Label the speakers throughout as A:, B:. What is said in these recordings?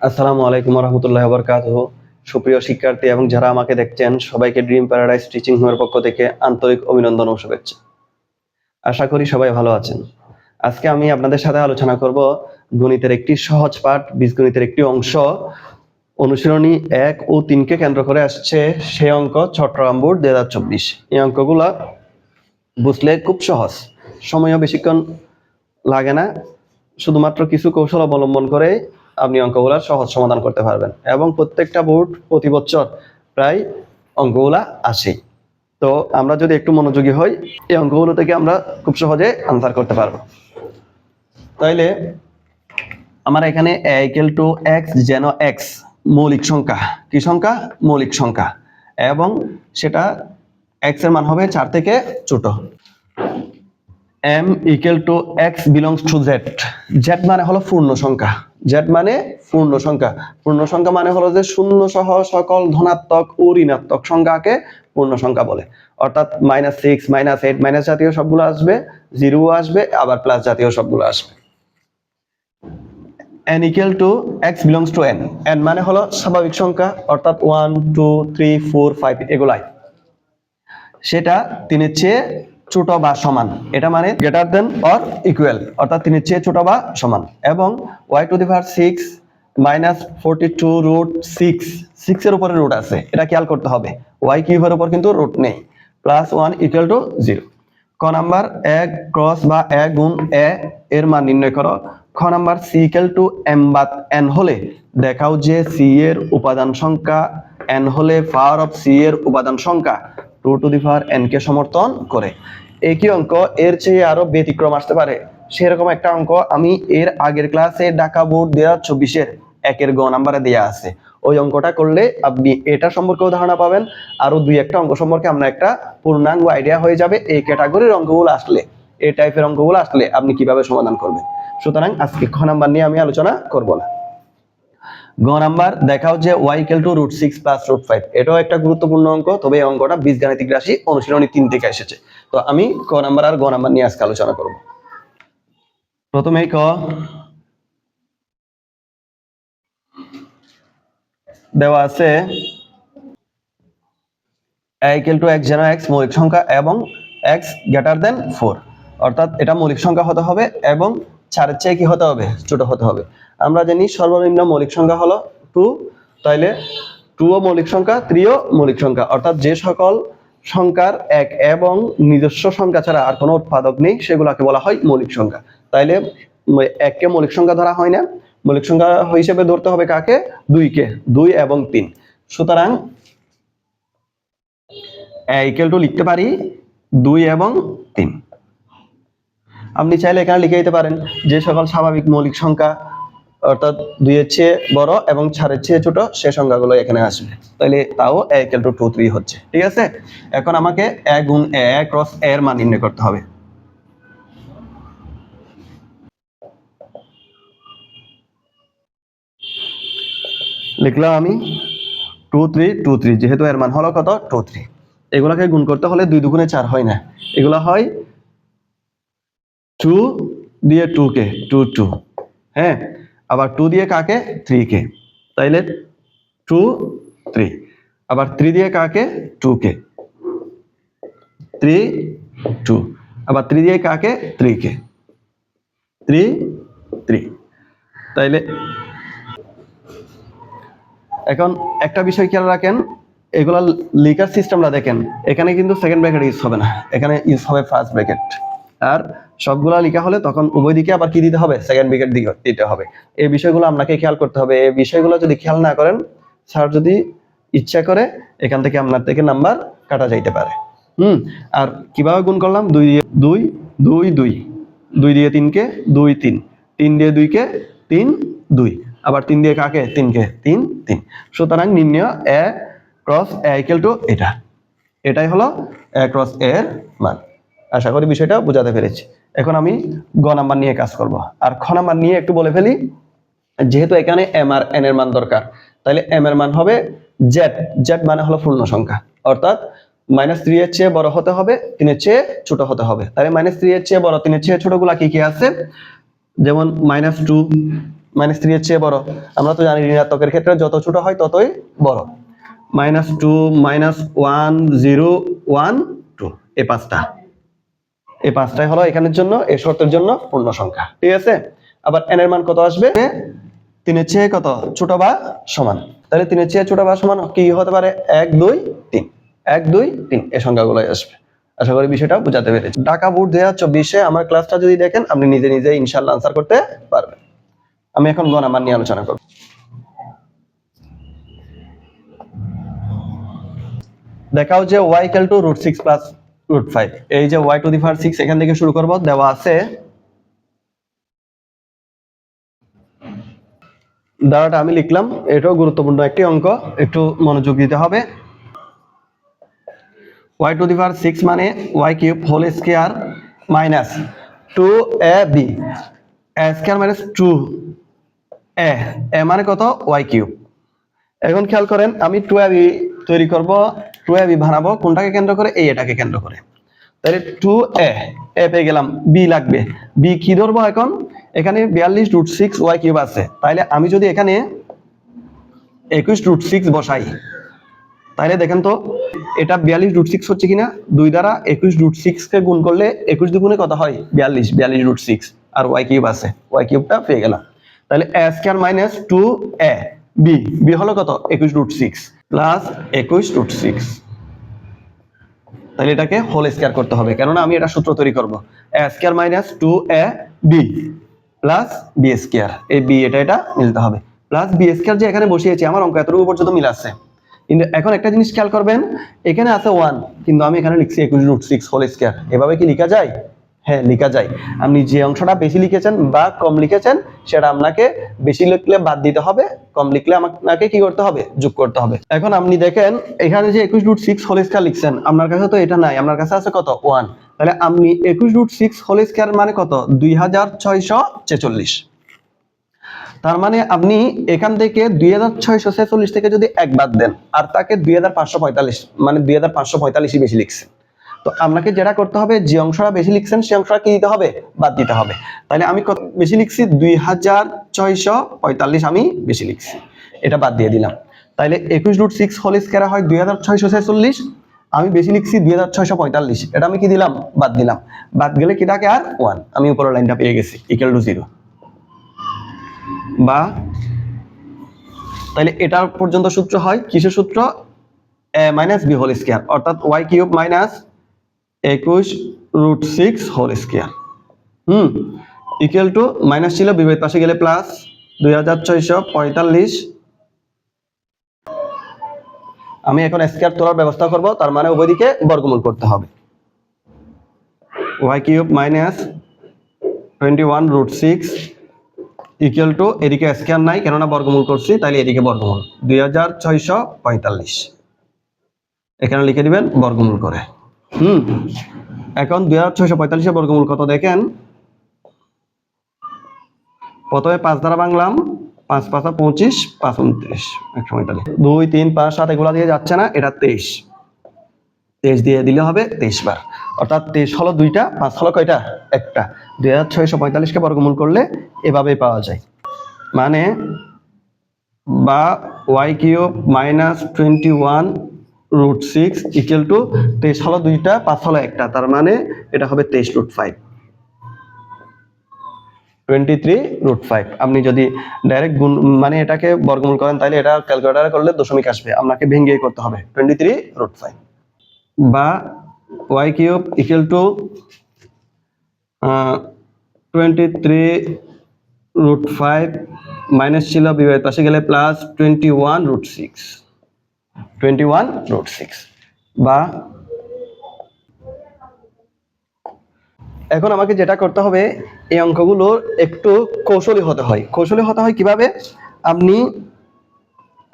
A: আসসালামু আলাইকুম রহমতুল্লাহ বরকাত সুপ্রিয় শিক্ষার্থী এবং যারা আমাকে দেখছেন, সবাইকে ড্রিম প্যারাডাইস টিচিং হোমের পক্ষ থেকে আন্তরিক অভিনন্দন ও শুভেচ্ছা। আশা করি সবাই ভালো আছেন। আজকে আমি আপনাদের সাথে আলোচনা করব গণিতের একটি সহজ পাঠ, বীজগণিতের একটি অংশ। অনুশীলনী এক ও তিনকে কেন্দ্র করে আসছে সে অঙ্ক চট্টগ্রাম বোর্ড দুই হাজার চব্বিশ। এই অঙ্কগুলা বুঝলে খুব সহজ। সময়ও বেশিক্ষণ লাগে না। শুধুমাত্র কিছু কৌশল অবলম্বন করে আপনি অঙ্কগুলার সহজ সমাধান করতে পারবেন। এবং প্রত্যেকটা বোর্ড প্রতি বছর প্রায় অঙ্কগুলা আসে তো আমরা যদি একটু মনোযোগী হই, এই অঙ্কগুলো থেকে আমরা খুব সহজে আনসার করতে পারব। তাইলে আমার এখানে ইকুয়াল টু এক্স যেন এক্স মৌলিক সংখ্যা। কি সংখ্যা? মৌলিক সংখ্যা। এবং সেটা এক্সের মান হবে চার থেকে ছোট। M equal to x belongs to Z Z মানে হলো পূর্ণ সংখ্যা। জেড মানে পূর্ণ সংখ্যা। পূর্ণ সংখ্যা মানে হলো যে শূন্য সহ সকল ধনাত্মক ও ঋণাত্মক সংখ্যাকে পূর্ণ সংখ্যা বলে। অর্থাৎ minus six minus eight minus জাতীয় সবগুলো আসবে জিরো আসবে, আবার প্লাস জাতীয় সবগুলো আসবে। n equal to x belongs to n n মানে হলো স্বাভাবিক সংখ্যা, অর্থাৎ one two three four five এগুলাই। সেটা তিনের চেয়ে ছোট বা সমান। এটা মানে গ্রেটার দেন অর ইকুয়াল অর্থাৎ তিনের চেয়ে ছোট বা সমান। এবং y to the power six minus forty two root six six এর উপরে রুট আছে। এটা খেয়াল করতে হবে। ওয়াই কিউবের উপর কিন্তু রুট নেই। Plus one equal to zero ক নাম্বার, এক ক্রস বা এ গুণ এ এর মান নির্ণয় করো। খ number C equal to M বা এন হলে দেখাও যে সি এর উপাদান সংখ্যা এন হলে পাওয়ার অফ সি এর উপাদান সংখ্যা two to the power N কে সমর্থন করে। একই অঙ্ক এর চেয়ে আরও ব্যতিক্রম আসতে পারে। সেরকম একটা অঙ্ক আমি এর আগের ক্লাসে ঢাকা বোর্ড দেওয়া চব্বিশের একের গ নাম্বারে দেওয়া আছে। ওই অঙ্কটা করলে আপনি এটা সম্পর্কেও ধারণা পাবেন, আরও দুই একটা অঙ্ক সম্পর্কে আমরা একটা পূর্ণাঙ্গ আইডিয়া হয়ে যাবে এই ক্যাটাগরির অঙ্কগুলো আসলে। এই টাইপের অঙ্কগুলো আসলে আপনি কীভাবে সমাধান করবেন। সুতরাং আজকে খ নাম্বার নিয়ে আমি আলোচনা করব না। গ নাম্বার, দেখাও যে y equal to root six plus root five এটাও একটা গুরুত্বপূর্ণ অঙ্ক, তবে এই অঙ্কটা বীজগাণিতিক রাশি অনুশীলনী তিন থেকে এসেছে। তো আমি ক নাম্বার আর গ নাম্বার নিয়ে আজকে আলোচনা করব। প্রথমেই ক। দেওয়া আছে ইকুয়াল টু এক্স যেন এক্স মৌলিক সংখ্যা এবং এক্স গ্রেটার দেন ফোর অর্থাৎ এটা মৌলিক সংখ্যা হতে হবে এবং চারের চেয়ে কি হতে হবে? ছোট হতে হবে। আমরা জানি সর্বনিম্ন মৌলিক সংখ্যা হলো টু তাইলে টু ও মৌলিক সংখ্যা থ্রিও মৌলিক সংখ্যা। অর্থাৎ যে সকল সংখ্যার এক এবং নিজস্ব সংখ্যা ছাড়া আর কোনো উৎপাদক নেই, সেগুলোকে বলা হয় মৌলিক সংখ্যা। তাইলে এককে মৌলিক সংখ্যা ধরা হয় না। মৌলিক সংখ্যা হিসেবে ধরতে হবে কাকে? দুইকে, দুই এবং তিন। সুতরাং ইকুয়াল টু লিখতে পারি দুই এবং তিন। আপনি চাইলে এখানে লিখে দিতে পারেন যে সকল স্বাভাবিক মৌলিক সংখ্যা অর্থাৎ দুইয়ের চেয়ে বড় এবং চারের চেয়ে ছোট সে সংখ্যাগুলো এখানে আসবে। তাহলে তাও ইকুয়াল টু টু থ্রি হচ্ছে। ঠিক আছে? এখন আমাকে এ গুণ এ ক্রস এর মান নির্ণয় করতে হবে। লিখলাম আমি টু থ্রি টু থ্রি যেহেতু এর মান হলো কত? টু থ্রি এগুলাকে গুণ করতে হলে দুই দুগুণে চার হয় না। এগুলো হয় টু দিয়ে টু কে টু টু হ্যাঁ? আবার টু দিয়ে কাকে? থ্রি কে। তাইলে টু থ্রি আবার থ্রি দিয়ে কাকে? টু কে। থ্রি টু আবার থ্রি দিয়ে কাকে? থ্রি কে। থ্রি থ্রি তাইলে এখন একটা বিষয় খেয়াল রাখেন, এগুলা লিকার সিস্টেমটা দেখেন, এখানে কিন্তু সেকেন্ড ব্র্যাকেট ইউজ হবে না। এখানে ইউজ হবে ফার্স্ট ব্র্যাকেট আর সবগুলা লেখা হলে তখন উভয় দিকে আবার কি দিতে হবে? সেকেন্ড দিকে দিতে হবে। এই বিষয়গুলো আপনাকে খেয়াল করতে হবে। এই বিষয়গুলো যদি খেয়াল না করেন, স্যার যদি ইচ্ছা করে, এখান থেকে আপনার থেকে নাম্বার কাটা যাইতে পারে। হুম? আর কীভাবে গুণ করলাম? দুই দিয়ে দুই দুই দুই। দুই দিয়ে তিনকে দুই, তিন। তিন দিয়ে দুইকে তিন, দুই। আবার তিন দিয়ে কাকে? তিনকে তিন তিন। সুতরাং নির্ণয় এ ক্রস এ টু এটা। এটাই হলো এ ক্রস এর মান। আশা করি বিষয়টা বোঝাতে পেরেছি। এখন আমি গ নাম্বার নিয়ে কাজ করব। আর খ নাম্বার নিয়ে একটু বলে ফেলি, যেহেতু এখানে এম আর এন এর মান দরকার তাহলে এম এর মান হবে জেড জেড মানে হলো পূর্ণ সংখ্যা। অর্থাৎ মাইনাস থ্রি এর চেয়ে বড় হতে হবে, তিনের চেয়ে ছোট হতে হবে। তাহলে মাইনাস থ্রি এর চেয়ে বড়, তিনের চেয়ে ছোটগুলা কি কি আছে? যেমন মাইনাস টু মাইনাস থ্রি এর চেয়ে বড়। আমরা তো জানি ঋণাত্মকের ক্ষেত্রে যত ছোট হয় ততই বড়। Minus two minus one zero one two এই পাঁচটা। এই পাঁচটাই হলো এখানের জন্য, এই শর্তের জন্য পূর্ণ সংখ্যা। ঠিক আছে? আবার এন এর মান কত আসবে? তিনের চেয়ে কত? ছোট বা সমান। তাহলে তিনের চেয়ে ছোট বা সমান কি হতে পারে? এক, দুই, তিন। এক, দুই, তিন। এই সংখ্যাগুলো আসবে। আশা করি বিষয়টা বোঝাতে পেরেছি। ঢাকা বোর্ড দুই হাজার চব্বিশে আমার ক্লাসটা যদি দেখেন, আপনি নিজে নিজে ইনশাল্লাহ আনসার করতে পারবেন। আমি এখন গণামান নিয়ে আলোচনা করব। দেখাও যে y equal to root six plus root five এই যে y to the power six এখান থেকে শুরু করব। দেওয়া আছে দ্বারাটা আমি লিখলাম। এটাও গুরুত্বপূর্ণ একটি অঙ্ক। একটু মনোযোগ দিতে হবে। Y to the power six মানে y cube whole square minus two A B square minus two A A মানে কত? ওয়াই কিউব এখন খেয়াল করেন, আমি টু এ বি তৈরি করব টু এ বি বানাবো কোনটাকে কেন্দ্র করে? এই এটাকে কেন্দ্র করে। তাহলে টু এ এ পেয়ে গেলাম বি লাগবে। বি কি ধরবো এখন? এখানে বিয়াল্লিশ রুট সিক্স ওয়াই কিউব আছে। তাহলে আমি যদি এখানে একুশ রুট সিক্স বসাই তাহলে দেখেন তো, এটা বিয়াল্লিশ রুট সিক্স হচ্ছে কিনা? দুই দ্বারা একুশ রুট সিক্স কে গুণ করলে একুশ দুগুণে কত হয়? বিয়াল্লিশ বিয়াল্লিশ রুট সিক্স আর ওয়াই কিউব আছে। ওয়াই কিউবটা পেয়ে গেলাম। তাহলে A square minus two A B B হলো কত? একুশ রুট সিক্স প্লাস একুশ রুট সিক্স তাহলে এটাকে হোল স্কোয়ার করতে হবে, কেননা আমি এটা সূত্র তৈরি করব। A square minus two A B plus B square এই বি এটা এটা মিলতে হবে। প্লাস বি স্কোয়ার যে এখানে বসিয়েছি, আমার অঙ্ক এতটুকু পর্যন্ত মিল আছে। কিন্তু এখন একটা জিনিস খেয়াল করবেন, এখানে আছে ওয়ান কিন্তু আমি এখানে লিখছি একুশ রুট সিক্স হোল স্কোয়ার এভাবে কি লেখা যায়? হ্যাঁ লেখা যায়। আপনি যে অংশটা বেশি লিখেছেন বা কম লিখেছেন, সেটা আপনাকে বেশি লিখলে বাদ দিতে হবে, কম লিখলে আপনাকে কি করতে হবে? যোগ করতে হবে। এখন আপনি দেখেন, এখানে যে একুশ রুট সিক্স হোল স্কোয়ার লিখছেন, আপনার কাছে তো এটা নাই, আপনার কাছে আছে কত? ওয়ান তাহলে আপনি একুশ রুট সিক্স হোল স্কোয়ার মানে কত? দুই হাজার ছয়শো ছেচল্লিশ। তার মানে আপনি এখান থেকে দুই হাজার ছয়শো ছেচল্লিশ থেকে যদি এক বাদ দেন, আর তাকে দুই হাজার পাঁচশো পঁয়তাল্লিশ মানে দুই হাজার পাঁচশো পঁয়তাল্লিশই বেশি লিখছেন তো আপনাকে যেটা করতে হবে, যে অংশটা বেশি লিখছেন সেই অংশটা কি দিতে হবে? বাদ দিতে হবে। তাহলে আমি কত বেশি লিখছি? দুই হাজার ছয়শো পঁয়তাল্লিশ আমি বেশি লিখছি। এটা বাদ দিয়ে দিলাম। তাহলে একুশ রুট সিক্স হোল স্কোয়ার হয় দুই হাজার ছয়শো ছেচল্লিশ। আমি বেশি লিখছি দুই হাজার ছয়শো পঁয়তাল্লিশ। এটা আমি কি দিলাম? বাদ দিলাম। বাদ গেলে কি থাকে আর? ওয়ান আমি উপরের লাইনটা পেয়ে গেছি। ইকুয়াল টু জিরো বা তাহলে এটার পর্যন্ত সূত্র হয় কিসের সূত্র? মাইনাস বি হোল স্কোয়ার অর্থাৎ ওয়াই কিউব মাইনাস একুশ root six whole square hmm equal to minus ছিল বিপরীত পাশে গেলে প্লাস দুই হাজার ছয়শো পঁয়তাল্লিশ। আমি এখন স্কোয়ার তোলার ব্যবস্থা করব, তার মানে উভয় দিকে বর্গমূল করতে হবে। Y cube minus twenty one root six equal to এদিকে স্কোয়ার নাই, কেননা বর্গমূল করছি তাহলে এদিকে বর্গমূল। দুই হাজার ছয়শো পঁয়তাল্লিশ। এখানে লিখে দিবেন বর্গমূল করে। হুম। এখন দুই হাজার ছয়শো পঁয়তাল্লিশে বর্গমূল কত দেখেন? প্রথমে পাঁচ দ্বারা বাংলাম, পাঁচ পাঁচা পঁচিশ, পাঁচ উনত্রিশ। একশো পঁয়তাল্লিশ দুই, তিন, পাঁচ, সাত এগুলা দিয়ে যাচ্ছে না, এটা তেইশ। তেইশ দিয়ে দিলে হবে তেইশ বার। অর্থাৎ তেইশ হলো দুইটা, পাঁচ হলো কয়টা? একটা। দুই হাজার ছয়শো পঁয়তাল্লিশকে বর্গমূল করলে এভাবেই পাওয়া যায়। মানে বা y cube minus twenty one root six equal to তেইশ হলো দুইটা, পাঁচ হলো একটা, তার মানে এটা হবে তেইশ root five twenty three root five আপনি যদি ডাইরেক্ট গুণ মানে এটাকে বর্গমূল করেন, তাহলে এটা ক্যালকুলেটার করলে দশমিক আসবে। আপনাকে ভেঙে করতে হবে। টোয়েন্টি থ্রি রুট ফাইভ বা y cube equal to twenty three root five minus ছিল বিবাহের পাশে গেলে plus twenty one root six twenty one root বা এখন আমাকে যেটা করতে হবে, এই অঙ্কগুলো একটু কৌশলী হতে হয়। কৌশলী হতে হয় কীভাবে? আপনি,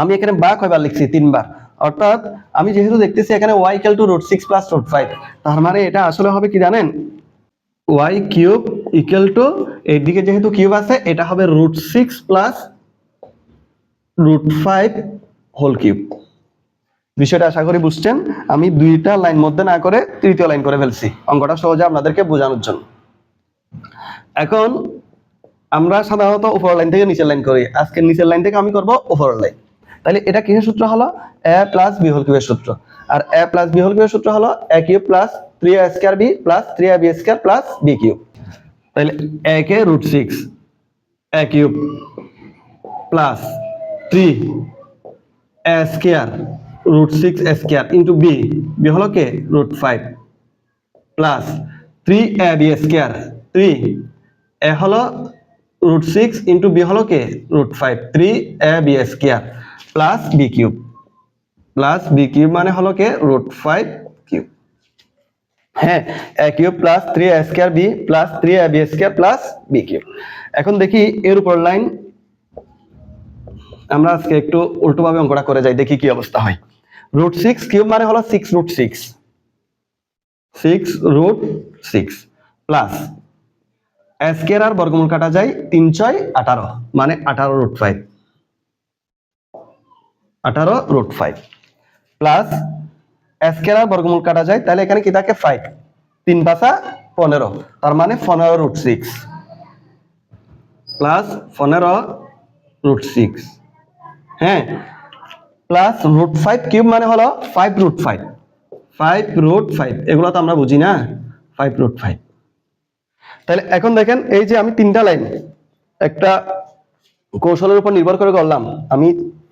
A: আমি এখানে বা কয়বার লিখছি? তিনবার। অর্থাৎ আমি যেহেতু দেখতেছি এখানে y equal to root six plus root five তার মানে এটা আসলে হবে কি জানেন? ওয়াই কিউব ইকুয়াল টু এইদিকে যেহেতু কিউব আছে, এটা হবে root six plus root five whole cube বিষয়টা আশা করি বুঝছেন। আমি দুইটা লাইন মধ্যে না করে তৃতীয় লাইন করে ফেলছি। অঙ্কটা সহজে আপনাদেরকে বোঝানোর জন্য। এখন আমরা সাধারণত উপরের লাইন থেকে নিচের লাইন করি। আজকে নিচের লাইন থেকে আমি করব উপরের লাইন। তাহলে এটা কিসের সূত্র হলো? এ প্লাস বি হোল কিউবের সূত্র। আর এ প্লাস বি হোল কিউবের সূত্র হলো A cube plus three A square B plus three A B square plus B cube তাহলে এ কে root six A cube plus three A square root six square into B B হলো কে? Root five plus three A B square three A হলো root six into B হলো কে? Root five three A B square plus B cube plus B cube মানে হলো কে? Root five cube হ্যাঁ A cube plus three A square B plus three A B square plus B cube এখন দেখি এর উপর line আমরা আজকে একটু উল্টোভাবে অঙ্কটা করে যাই, দেখি কি অবস্থা হয়। রুট সিক্স কিউব মানে হলো six root six six root six plus square আর বর্গমূল কাটা যায় তিন ছয় আঠারো মানে আঠারো রুট ফাইভ আঠারো রুট ফাইভ প্লাস স্কের আর বর্গমূল কাটা যায়, তাহলে এখানে কি থাকে ফাইভ তিন পাশা পনেরো, তার মানে পনেরো রুট সিক্স প্লাস পনেরো রুট সিক্স হ্যাঁ? প্লাস রুট ফাইভ কিউব মানে হলো five root five five root five এগুলো তো আমরা বুঝি না। ফাইভ রুট ফাইভ তাহলে এখন দেখেন, এই যে আমি তিনটা লাইন একটা কৌশলের উপর নির্ভর করে করলাম। আমি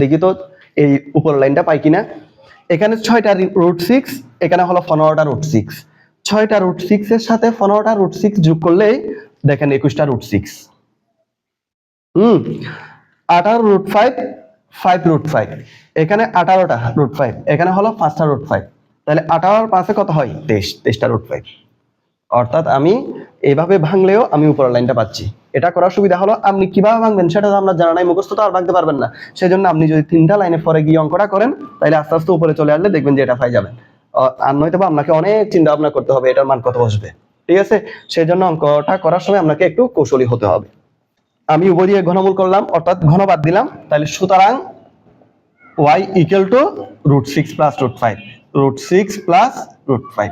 A: দেখি তো এই উপর লাইনটা পাই কিনা। এখানে ছয়টা রুট সিক্স এখানে হলো পনেরোটা রুট সিক্স ছয়টা রুট সিক্স এর সাথে পনেরোটা রুট সিক্স যোগ করলেই দেখেন একুশটা রুট সিক্স হুম, আঠারো root five five root five এখানে আঠারোটা রুট ফাইভ এখানে হলো পাঁচটা রুট ফাইভ তাহলে আঠারোর পাশে কত হয়? তেইশ। তেইশটা রুট ফাইভ অর্থাৎ আমি এইভাবে ভাঙলেও আমি উপরের লাইনটা পাচ্ছি। এটা করার সুবিধা হলো আপনি কীভাবে ভাঙবেন সেটা তো আপনার জানা নাই, মুখস্থ তো আর ভাঙতে পারবেন না। সেজন্য আপনি যদি তিনটা লাইনে পরে গিয়ে অঙ্কটা করেন, তাহলে আস্তে আস্তে উপরে চলে আসলে দেখবেন যে এটা পাই যাবেন আর নয়তো বা আপনাকে অনেক চিন্তা ভাবনা করতে হবে, এটার মান কত বসবে। ঠিক আছে? সেই জন্য অঙ্কটা করার সময় আপনাকে একটু কৌশলী হতে হবে। আমি উপর দিয়ে ঘনমূল করলাম, অর্থাৎ ঘন বাদ দিলাম। তাহলে সুতরাং y equal to root six plus root five root six plus root five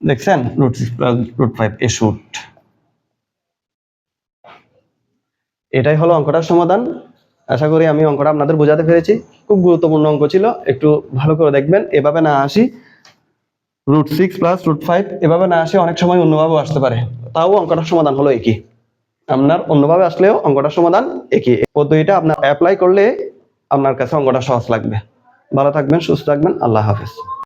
A: দেখছেন? Root six plus root five এ শুট এটাই হলো অঙ্কটার সমাধান। আশা করি আমি অঙ্কটা আপনাদের বোঝাতে পেরেছি। খুব গুরুত্বপূর্ণ অঙ্ক ছিল। একটু ভালো করে দেখবেন। এভাবে না আসি। Root six plus root five এভাবে না আসে অনেক সময় অন্যভাবেও আসতে পারে। তাও অঙ্কটার সমাধান হলো একই। আপনার অন্যভাবে আসলেও অঙ্কটা সমাধান একই। পদ্ধতিটা আপনার অ্যাপ্লাই করলে আপনার কাছে অঙ্কটা সহজ লাগবে। ভালো থাকবেন, সুস্থ থাকবেন, আল্লাহ হাফেজ।